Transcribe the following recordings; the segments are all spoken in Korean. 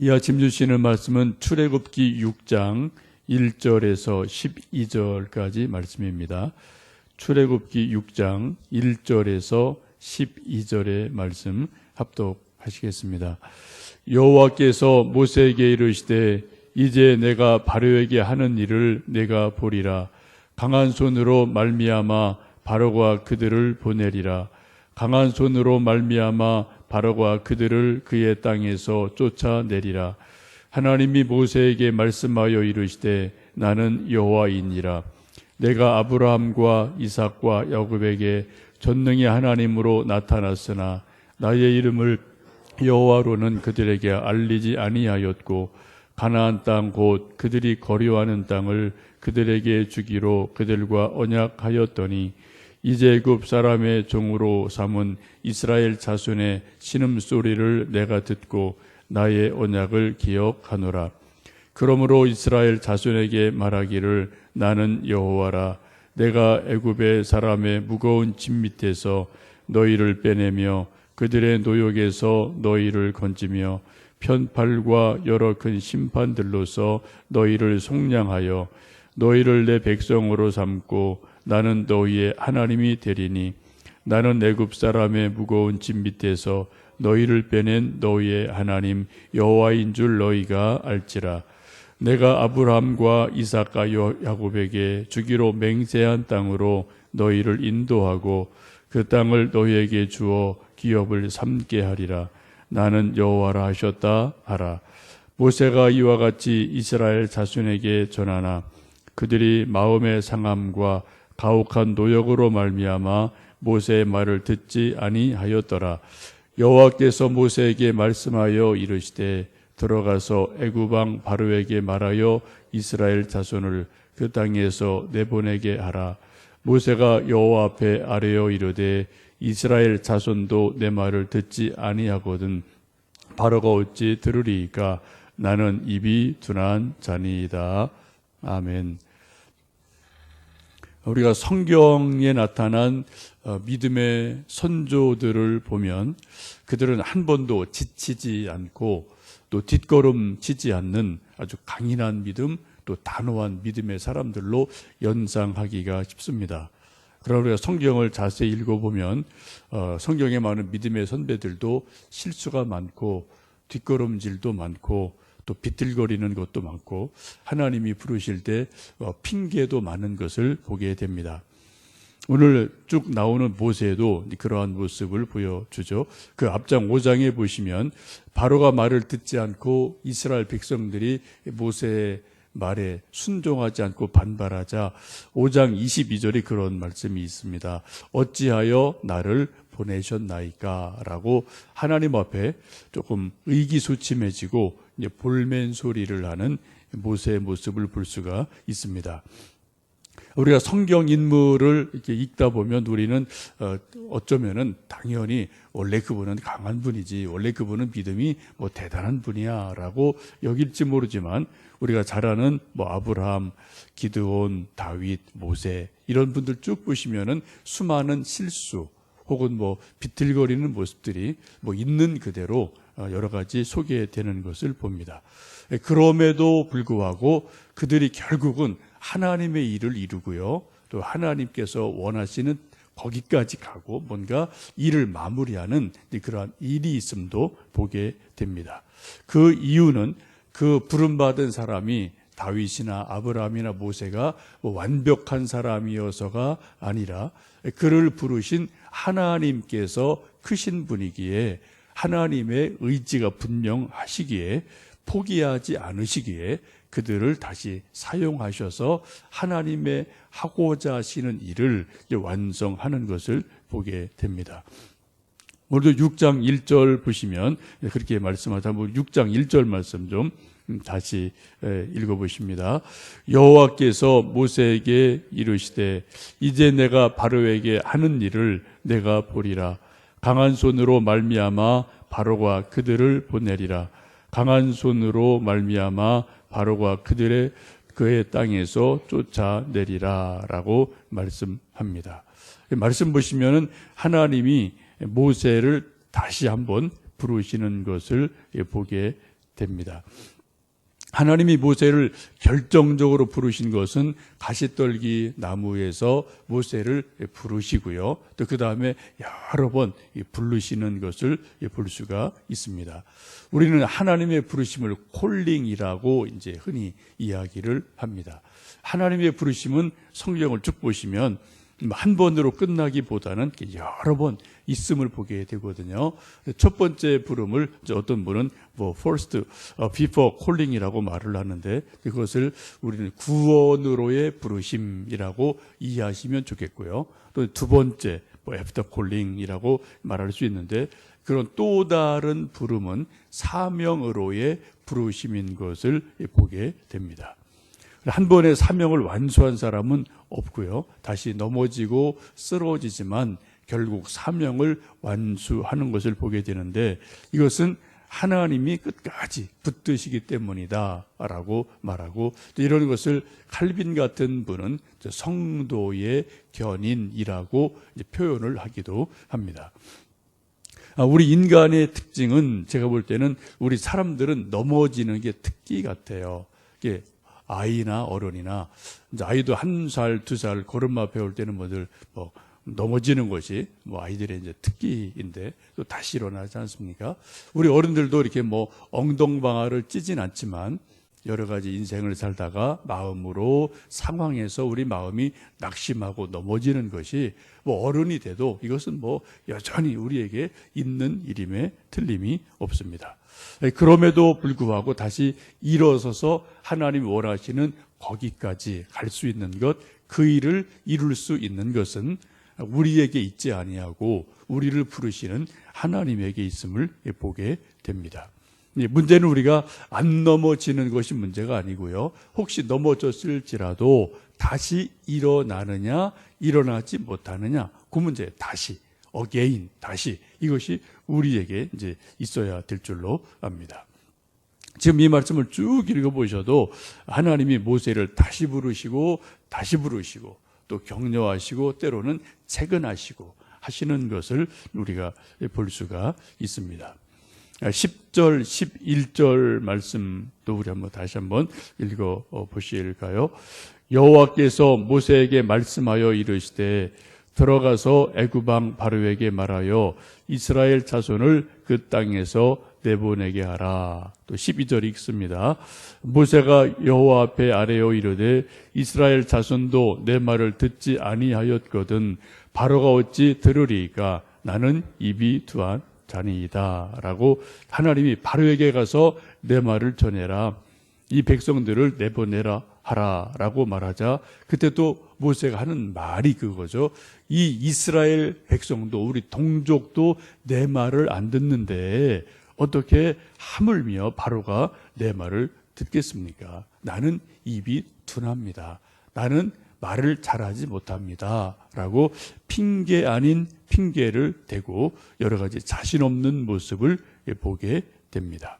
이 아침 주시는 말씀은 출애굽기 6장 1절에서 12절까지 말씀입니다. 출애굽기 6장 1절에서 12절의 말씀 합독하시겠습니다. 여호와께서 모세에게 이르시되 이제 내가 바로에게 하는 일을 내가 보리라 강한 손으로 말미암아 바로가 그들을 보내리라 강한 손으로 말미암아 바로가 그들을 그의 땅에서 쫓아내리라. 하나님이 모세에게 말씀하여 이르시되 나는 여호와이니라. 내가 아브라함과 이삭과 야곱에게 전능의 하나님으로 나타났으나 나의 이름을 여호와로는 그들에게 알리지 아니하였고 가나안 땅 곧 그들이 거류하는 땅을 그들에게 주기로 그들과 언약하였더니 이제굽 사람의 종으로 삼은 이스라엘 자손의 신음 소리를 내가 듣고 나의 언약을 기억하노라. 그러므로 이스라엘 자손에게 말하기를 나는 여호와라. 내가 애굽의 사람의 무거운 짐 밑에서 너희를 빼내며 그들의 노역에서 너희를 건지며 편팔과 여러 큰 심판들로서 너희를 속량하여 너희를 내 백성으로 삼고 나는 너희의 하나님이 되리니 나는 애굽 사람의 무거운 짐 밑에서 너희를 빼낸 너희의 하나님 여호와인 줄 너희가 알지라. 내가 아브라함과 이삭과 야곱에게 주기로 맹세한 땅으로 너희를 인도하고 그 땅을 너희에게 주어 기업을 삼게 하리라. 나는 여호와라 하셨다 하라. 모세가 이와 같이 이스라엘 자손에게 전하나 그들이 마음의 상함과 가혹한 노역으로 말미암아 모세의 말을 듣지 아니하였더라. 여호와께서 모세에게 말씀하여 이르시되 들어가서 애굽왕 바로에게 말하여 이스라엘 자손을 그 땅에서 내보내게 하라. 모세가 여호와 앞에 아뢰어 이르되 이스라엘 자손도 내 말을 듣지 아니하거든 바로가 어찌 들으리이까? 나는 입이 둔한 자니이다. 아멘 우리가 성경에 나타난 어, 믿음의 선조들을 보면 그들은 한 번도 지치지 않고 또 뒷걸음 치지 않는 아주 강인한 믿음 또 단호한 믿음의 사람들로 연상하기가 쉽습니다. 그러나 우리가 성경을 자세히 읽어보면 어, 성경에 많은 믿음의 선배들도 실수가 많고 뒷걸음질도 많고 또 비틀거리는 것도 많고 하나님이 부르실 때 어, 핑계도 많은 것을 보게 됩니다. 오늘 쭉 나오는 모세도 그러한 모습을 보여주죠. 그 앞장 5장에 보시면 바로가 말을 듣지 않고 이스라엘 백성들이 모세의 말에 순종하지 않고 반발하자 5장 22절에 그런 말씀이 있습니다. 어찌하여 나를 보내셨나이까? 라고 하나님 앞에 조금 의기소침해지고 볼멘 소리를 하는 모세의 모습을 볼 수가 있습니다. 우리가 성경 인물을 이렇게 읽다 보면 우리는 어, 어쩌면은 당연히 원래 그분은 강한 분이지 원래 그분은 믿음이 뭐 대단한 분이야라고 여길지 모르지만 우리가 잘 아는 뭐 아브라함, 기드온, 다윗, 모세 이런 분들 쭉 보시면은 수많은 실수 혹은 뭐 비틀거리는 모습들이 뭐 있는 그대로 어, 여러 가지 소개되는 것을 봅니다. 예, 그럼에도 불구하고 그들이 결국은 하나님의 일을 이루고요. 또 하나님께서 원하시는 거기까지 가고 뭔가 일을 마무리하는 그러한 일이 있음도 보게 됩니다. 그 이유는 그 부름받은 사람이 다윗이나 아브라함이나 모세가 뭐 완벽한 사람이어서가 아니라 그를 부르신 하나님께서 크신 분이기에 하나님의 의지가 분명하시기에 포기하지 않으시기에 그들을 다시 사용하셔서 하나님의 하고자 하시는 일을 완성하는 것을 보게 됩니다. 오늘도 6장 1절 보시면 그렇게 말씀하다 보면 6장 1절 말씀 좀 다시 읽어 보십니다. 여호와께서 모세에게 이르시되 이제 내가 바로에게 하는 일을 내가 보리라 강한 손으로 말미암아 바로가 그들을 보내리라 강한 손으로 말미암아 바로가 그들의 그의 땅에서 쫓아내리라라고 말씀합니다. 말씀 보시면은 하나님이 모세를 다시 한번 부르시는 것을 보게 됩니다. 하나님이 모세를 결정적으로 부르신 것은 가시떨기 나무에서 모세를 부르시고요. 또 그 다음에 여러 번 부르시는 것을 볼 수가 있습니다. 우리는 하나님의 부르심을 콜링이라고 이제 흔히 이야기를 합니다. 하나님의 부르심은 성경을 쭉 보시면 한 번으로 끝나기보다는 여러 번 있음을 보게 되거든요. 첫 번째 부름을 어떤 분은 뭐 first, 어, before calling이라고 말을 하는데 그것을 우리는 구원으로의 부르심이라고 이해하시면 좋겠고요. 또 두 번째 뭐 after calling이라고 말할 수 있는데 그런 또 다른 부름은 사명으로의 부르심인 것을 보게 됩니다. 한 번에 사명을 완수한 사람은 없고요. 다시 넘어지고 쓰러지지만 결국 사명을 완수하는 것을 보게 되는데 이것은 하나님이 끝까지 붙드시기 때문이다라고 말하고 또 이런 것을 칼빈 같은 분은 성도의 견인이라고 표현을 하기도 합니다. 아, 우리 인간의 특징은 제가 볼 때는 우리 사람들은 넘어지는 게 특기 같아요. 아이나 어른이나 아이도 한 살, 두 살 걸음마 배울 때는 뭐들 뭐 넘어지는 것이 뭐 아이들의 이제 특기인데 또 다시 일어나지 않습니까? 우리 어른들도 이렇게 뭐 엉덩방아를 찌진 않지만 여러 가지 인생을 살다가 마음으로 상황에서 우리 마음이 낙심하고 넘어지는 것이 뭐 어른이 돼도 이것은 뭐 여전히 우리에게 있는 일임에 틀림이 없습니다. 그럼에도 불구하고 다시 일어서서 하나님 원하시는 거기까지 갈 수 있는 것, 그 일을 이룰 수 있는 것은 우리에게 있지 아니하고 우리를 부르시는 하나님에게 있음을 보게 됩니다. 문제는 우리가 안 넘어지는 것이 문제가 아니고요. 혹시 넘어졌을지라도 다시 일어나느냐, 일어나지 못하느냐, 그 문제 다시, 어게인, 다시 이것이 우리에게 이제 있어야 될 줄로 압니다. 지금 이 말씀을 쭉 읽어보셔도 하나님이 모세를 다시 부르시고, 다시 부르시고, 또 격려하시고, 때로는 채근하시고 하시는 것을 우리가 볼 수가 있습니다. 10절, 11절 말씀도 우리 한번 다시 한번 읽어 보실까요? 여호와께서 모세에게 말씀하여 이르시되 들어가서 애굽 왕 바로에게 말하여 이스라엘 자손을 그 땅에서 내보내게 하라. 또 12절 읽습니다. 모세가 여호와 앞에 아뢰어 이르되 이스라엘 자손도 내 말을 듣지 아니하였거든 바로가 어찌 들으리까 나는 입이 두한 자니이다라고 하나님이 바로에게 가서 내 말을 전해라. 이 백성들을 내보내라 하라라고 말하자 그때 또 모세가 하는 말이 그거죠. 이 이스라엘 백성도 우리 동족도 내 말을 안 듣는데 어떻게 하물며 바로가 내 말을 듣겠습니까? 나는 입이 둔합니다. 나는 말을 잘하지 못합니다. 라고 핑계 아닌 핑계를 대고 여러 가지 자신 없는 모습을 보게 됩니다.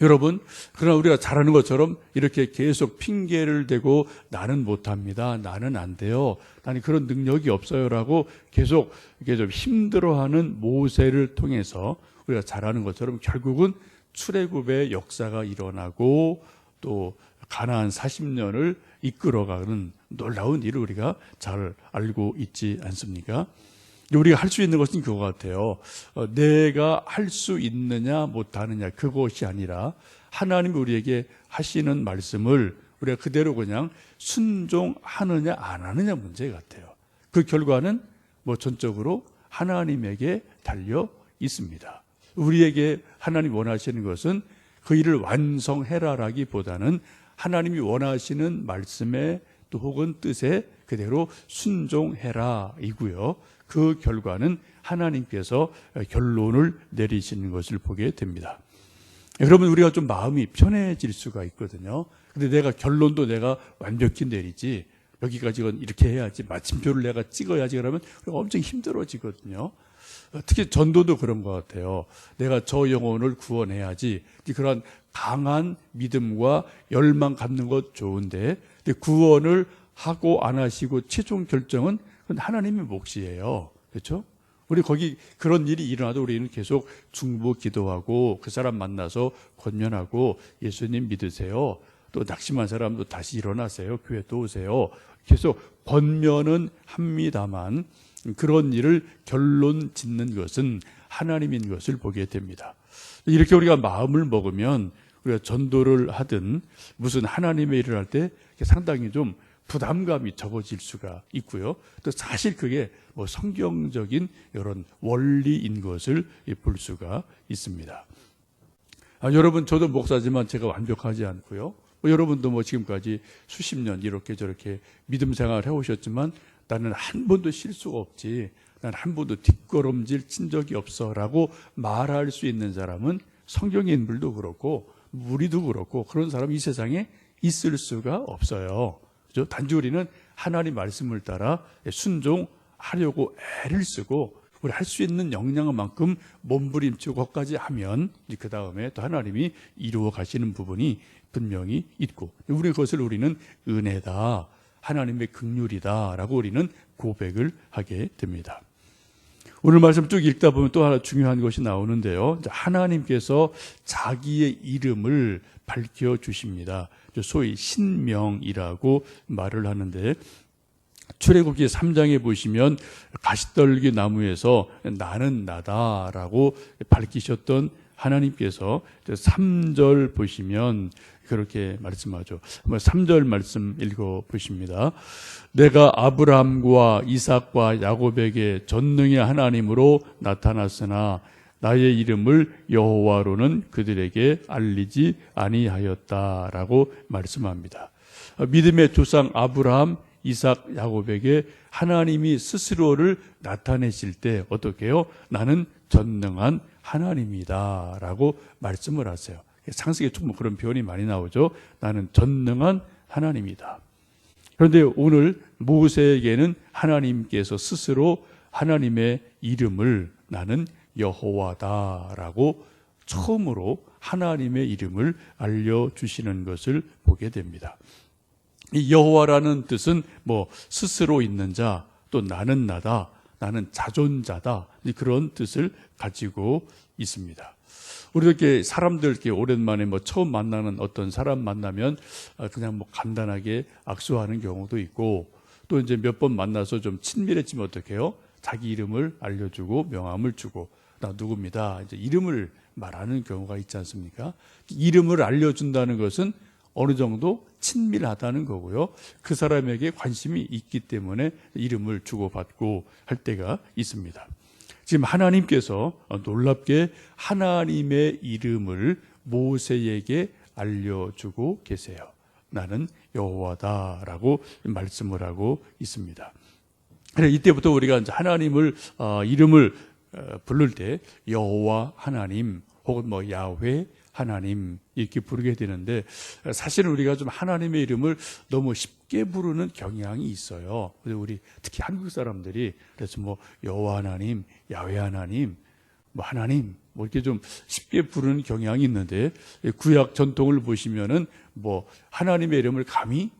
여러분, 그러나 우리가 잘하는 것처럼 이렇게 계속 핑계를 대고 나는 못합니다. 나는 안 돼요. 나는 그런 능력이 없어요 라고 계속 이렇게 좀 힘들어하는 모세를 통해서 우리가 잘하는 것처럼 결국은 출애굽의 역사가 일어나고 또 가나안 40년을 이끌어가는 놀라운 일을 우리가 잘 알고 있지 않습니까? 우리가 할 수 있는 것은 그거 같아요. 어, 내가 할 수 있느냐 못하느냐 그것이 아니라 하나님 우리에게 하시는 말씀을 우리가 그대로 그냥 순종하느냐 안 하느냐 문제 같아요. 그 결과는 뭐 전적으로 하나님에게 달려 있습니다. 우리에게 하나님 원하시는 것은 그 일을 완성해라라기보다는 하나님이 원하시는 말씀에 또 혹은 뜻에 그대로 순종해라 이고요. 그 결과는 하나님께서 결론을 내리시는 것을 보게 됩니다. 여러분 우리가 좀 마음이 편해질 수가 있거든요. 근데 내가 결론도 내가 완벽히 내리지 여기까지는 이렇게 해야지 마침표를 내가 찍어야지 그러면 엄청 힘들어지거든요. 특히 전도도 그런 것 같아요. 내가 저 영혼을 구원해야지 그런 강한 믿음과 열망 갖는 것 좋은데 구원을 하고 안 하시고 최종 결정은 하나님의 몫이에요. 그렇죠? 우리 거기 그런 일이 일어나도 우리는 계속 중보 기도하고 그 사람 만나서 권면하고 예수님 믿으세요. 또 낙심한 사람도 다시 일어나세요. 교회 또 오세요. 계속 권면은 합니다만 그런 일을 결론 짓는 것은 하나님인 것을 보게 됩니다. 이렇게 우리가 마음을 먹으면 우리가 전도를 하든 무슨 하나님의 일을 할 때 상당히 좀 부담감이 적어질 수가 있고요. 또 사실 그게 뭐 성경적인 이런 원리인 것을 볼 수가 있습니다. 아, 여러분 저도 목사지만 제가 완벽하지 않고요. 뭐 여러분도 뭐 지금까지 수십 년 이렇게 저렇게 믿음 생활을 해오셨지만 나는 한 번도 실수가 없지. 난 한 번도 뒷걸음질 친 적이 없어 라고 말할 수 있는 사람은 성경의 인물도 그렇고 우리도 그렇고 그런 사람이 이 세상에 있을 수가 없어요. 그죠? 단지 우리는 하나님 말씀을 따라 순종하려고 애를 쓰고 우리 할 수 있는 역량만큼 몸부림치고 것까지 하면 그 다음에 또 하나님이 이루어 가시는 부분이 분명히 있고 우리 그것을 우리는 은혜다 하나님의 극률이다라고 우리는 고백을 하게 됩니다. 오늘 말씀 쭉 읽다 보면 또 하나 중요한 것이 나오는데요. 하나님께서 자기의 이름을 밝혀 주십니다. 소위 신명이라고 말을 하는데 출애굽기 3장에 보시면 가시떨기 나무에서 나는 나다라고 밝히셨던 하나님께서 3절 보시면 그렇게 말씀하죠. 한번 3절 말씀 읽어 보십니다. 내가 아브라함과 이삭과 야곱에게 전능의 하나님으로 나타났으나 나의 이름을 여호와로는 그들에게 알리지 아니하였다라고 말씀합니다. 믿음의 조상 아브라함, 이삭, 야곱에게 하나님이 스스로를 나타내실 때 어떻게요? 나는 전능한 하나님이다라고 말씀을 하세요. 상식에 조금 그런 표현이 많이 나오죠. 나는 전능한 하나님이다. 그런데 오늘 모세에게는 하나님께서 스스로 하나님의 이름을 나는 여호와다라고 처음으로 하나님의 이름을 알려주시는 것을 보게 됩니다. 이 여호와라는 뜻은 뭐 스스로 있는 자, 또 나는 나다, 나는 자존자다 그런 뜻을 가지고 있습니다. 우리 이렇게 사람들 이렇게 오랜만에 뭐 처음 만나는 어떤 사람 만나면 그냥 뭐 간단하게 악수하는 경우도 있고 또 이제 몇 번 만나서 좀 친밀해지면 어떡해요? 자기 이름을 알려주고 명함을 주고 나 누굽니다. 이제 이름을 말하는 경우가 있지 않습니까? 이름을 알려준다는 것은 어느 정도 친밀하다는 거고요. 그 사람에게 관심이 있기 때문에 이름을 주고받고 할 때가 있습니다. 지금 하나님께서 놀랍게 하나님의 이름을 모세에게 알려주고 계세요. 나는 여호와다라고 말씀을 하고 있습니다. 그래 이때부터 우리가 하나님을 어, 이름을 어, 부를 때 여호와 하나님 혹은 뭐 야훼 하나님 이렇게 부르게 되는데 사실은 우리가 좀 하나님의 이름을 너무 쉽게 부르는 경향이 있어요. 그래서 우리 특히 한국 사람들이 그래서 뭐 여호와 하나님, 야훼 하나님, 뭐 하나님 뭐 이렇게 좀 쉽게 부르는 경향이 있는데 구약 전통을 보시면은 뭐 하나님의 이름을 감히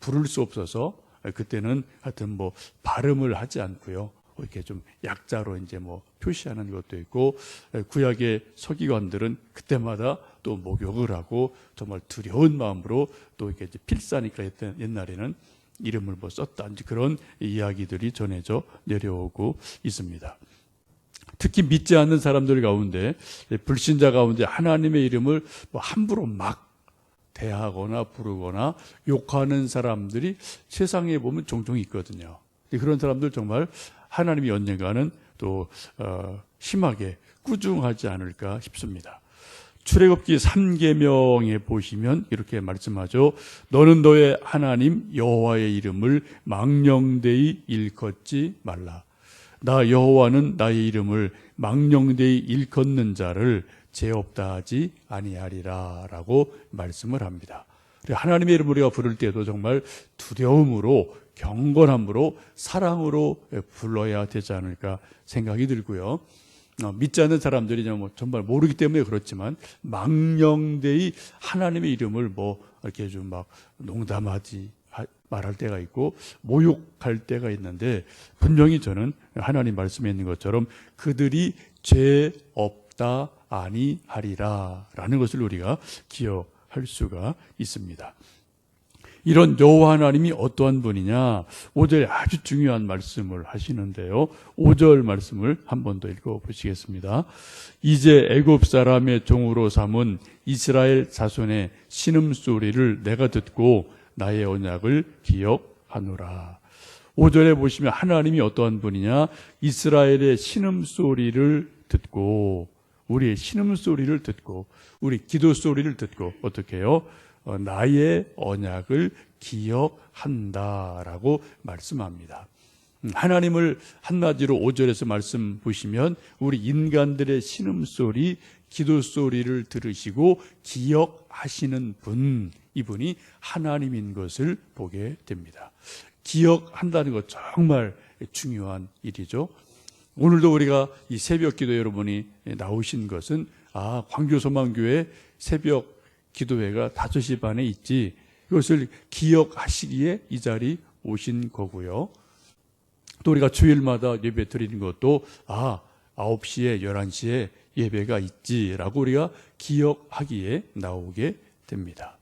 부를 수 없어서 그때는 하여튼 뭐 발음을 하지 않고요. 이렇게 좀 약자로 이제 뭐 표시하는 것도 있고 구약의 서기관들은 그때마다 또 목욕을 하고 정말 두려운 마음으로 또 이렇게 필사니까 옛날에는 이름을 뭐 썼다 그런 이야기들이 전해져 내려오고 있습니다. 특히 믿지 않는 사람들 가운데 불신자 가운데 하나님의 이름을 뭐 함부로 막 대하거나 부르거나 욕하는 사람들이 세상에 보면 종종 있거든요. 그런 사람들 정말 하나님이 언젠가는 또 어, 심하게 꾸중하지 않을까 싶습니다. 출애굽기 3계명에 보시면 이렇게 말씀하죠. 너는 너의 하나님 여호와의 이름을 망령되이 일컫지 말라. 나 여호와는 나의 이름을 망령되이 일컫는 자를 죄 없다 하지 아니하리라라고 말씀을 합니다. 하나님의 이름을 우리가 부를 때도 정말 두려움으로 경건함으로 사랑으로 불러야 되지 않을까 생각이 들고요. 어, 믿지 않는 사람들이 뭐 정말 모르기 때문에 그렇지만 망령되이 하나님의 이름을 뭐 이렇게 좀 막 농담하지 하- 말할 때가 있고 모욕할 때가 있는데 분명히 저는 하나님 말씀에 있는 것처럼 그들이 죄 없다 아니하리라라는 것을 우리가 기억할 수가 있습니다. 이런 여호와 하나님이 어떠한 분이냐? 5절에 아주 중요한 말씀을 하시는데요. 5절 말씀을 한 번 더 읽어 보시겠습니다. 이제 애굽 사람의 종으로 삼은 이스라엘 자손의 신음 소리를 내가 듣고 나의 언약을 기억하노라. 5절에 보시면 하나님이 어떠한 분이냐? 이스라엘의 신음 소리를 듣고 우리의 신음 소리를 듣고 우리 기도 소리를 듣고 어떻게 해요? 어, 나의 언약을 기억한다라고 말씀합니다. 음, 하나님을 한마디로 5절에서 말씀 보시면 우리 인간들의 신음소리, 기도소리를 들으시고 기억하시는 분, 이분이 하나님인 것을 보게 됩니다. 기억한다는 것 정말 중요한 일이죠. 오늘도 우리가 이 새벽 기도 여러분이 나오신 것은 아, 광교소망교회 새벽 기도회가 5시 반에 있지. 이것을 기억하시기에 이 자리 오신 거고요. 또 우리가 주일마다 예배 드리는 것도 아, 9시에 11시에 예배가 있지라고 우리가 기억하기에 나오게 됩니다.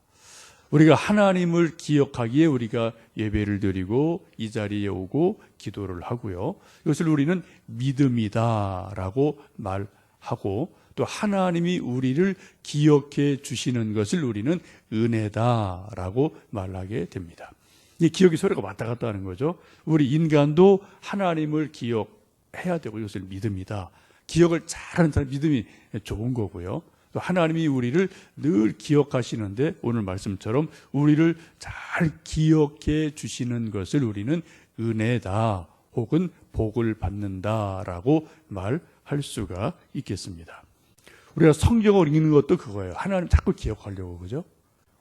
우리가 하나님을 기억하기에 우리가 예배를 드리고 이 자리에 오고 기도를 하고요. 이것을 우리는 믿음이다라고 말하고 또 하나님이 우리를 기억해 주시는 것을 우리는 은혜다라고 말하게 됩니다. 이 기억이 서로가 왔다 갔다 하는 거죠. 우리 인간도 하나님을 기억해야 되고 이것을 믿음이다. 기억을 잘하는 사람 믿음이 좋은 거고요. 또 하나님이 우리를 늘 기억하시는데 오늘 말씀처럼 우리를 잘 기억해 주시는 것을 우리는 은혜다 혹은 복을 받는다라고 말할 수가 있겠습니다. 우리가 성경을 읽는 것도 그거예요. 하나님 자꾸 기억하려고 그죠?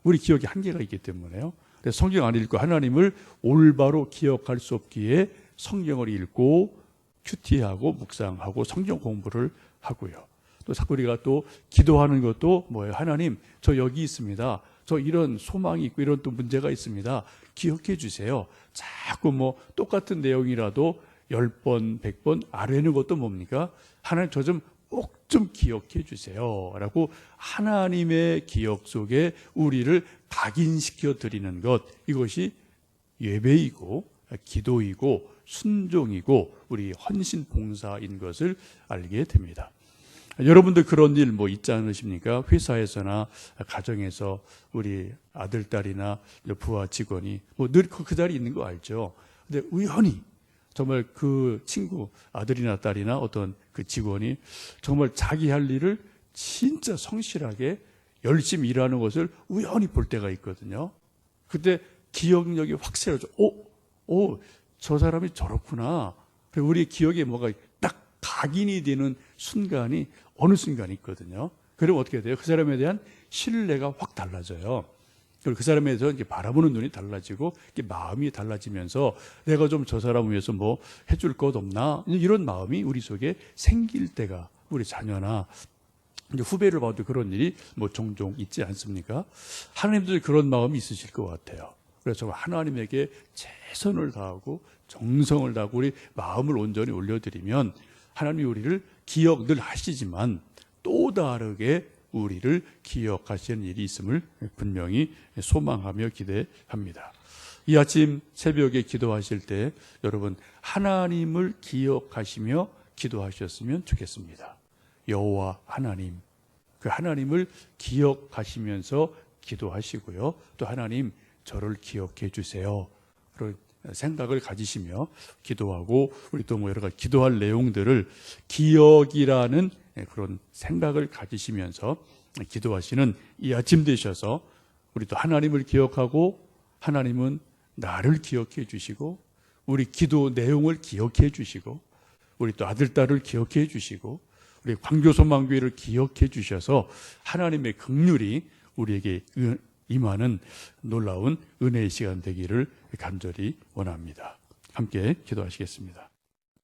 우리 기억이 한계가 있기 때문에요. 그래서 성경 안 읽고 하나님을 올바로 기억할 수 없기에 성경을 읽고 큐티하고 묵상하고 성경 공부를 하고요. 또 자꾸 우리가 또 기도하는 것도 뭐예요? 하나님, 저 여기 있습니다. 저 이런 소망이 있고 이런 또 문제가 있습니다. 기억해 주세요. 자꾸 뭐 똑같은 내용이라도 10번, 100번 아뢰는 것도 뭡니까? 하나님 저좀꼭 좀 기억해 주세요. 라고 하나님의 기억 속에 우리를 각인시켜 드리는 것. 이것이 예배이고 기도이고 순종이고 우리 헌신 봉사인 것을 알게 됩니다. 여러분들 그런 일 뭐 있지 않으십니까? 회사에서나 가정에서 우리 아들, 딸이나 부하 직원이 뭐 늘 그 자리에 있는 거 알죠? 근데 우연히 정말 그 친구, 아들이나 딸이나 어떤 그 직원이 정말 자기 할 일을 진짜 성실하게 열심히 일하는 것을 우연히 볼 때가 있거든요. 그때 기억력이 확 새어져. 오, 오, 저 사람이 저렇구나. 그리고 우리 기억에 뭐가 딱 각인이 되는 순간이 어느 순간이 있거든요. 그럼 어떻게 돼요? 그 사람에 대한 신뢰가 확 달라져요. 그 사람에 대해서 이제 바라보는 눈이 달라지고 마음이 달라지면서 내가 좀 저 사람 위해서 뭐 해줄 것 없나 이런 마음이 우리 속에 생길 때가 우리 자녀나 후배를 봐도 그런 일이 뭐 종종 있지 않습니까? 하나님도 그런 마음이 있으실 것 같아요. 그래서 하나님에게 최선을 다하고 정성을 다하고 우리 마음을 온전히 올려드리면 하나님이 우리를 기억 늘 하시지만 또 다르게 우리를 기억하시는 일이 있음을 분명히 소망하며 기대합니다. 이 아침 새벽에 기도하실 때 여러분 하나님을 기억하시며 기도하셨으면 좋겠습니다. 여호와 하나님 그 하나님을 기억하시면서 기도하시고요. 또 하나님 저를 기억해 주세요. 생각을 가지시며 기도하고 우리 또 뭐 여러 가지 기도할 내용들을 기억이라는 그런 생각을 가지시면서 기도하시는 이 아침 되셔서 우리 또 하나님을 기억하고 하나님은 나를 기억해 주시고 우리 기도 내용을 기억해 주시고 우리 또 아들 딸을 기억해 주시고 우리 광교소망교회를 기억해 주셔서 하나님의 긍휼이 우리에게 임하는 놀라운 은혜의 시간 되기를 간절히 원합니다. 함께 기도하시겠습니다.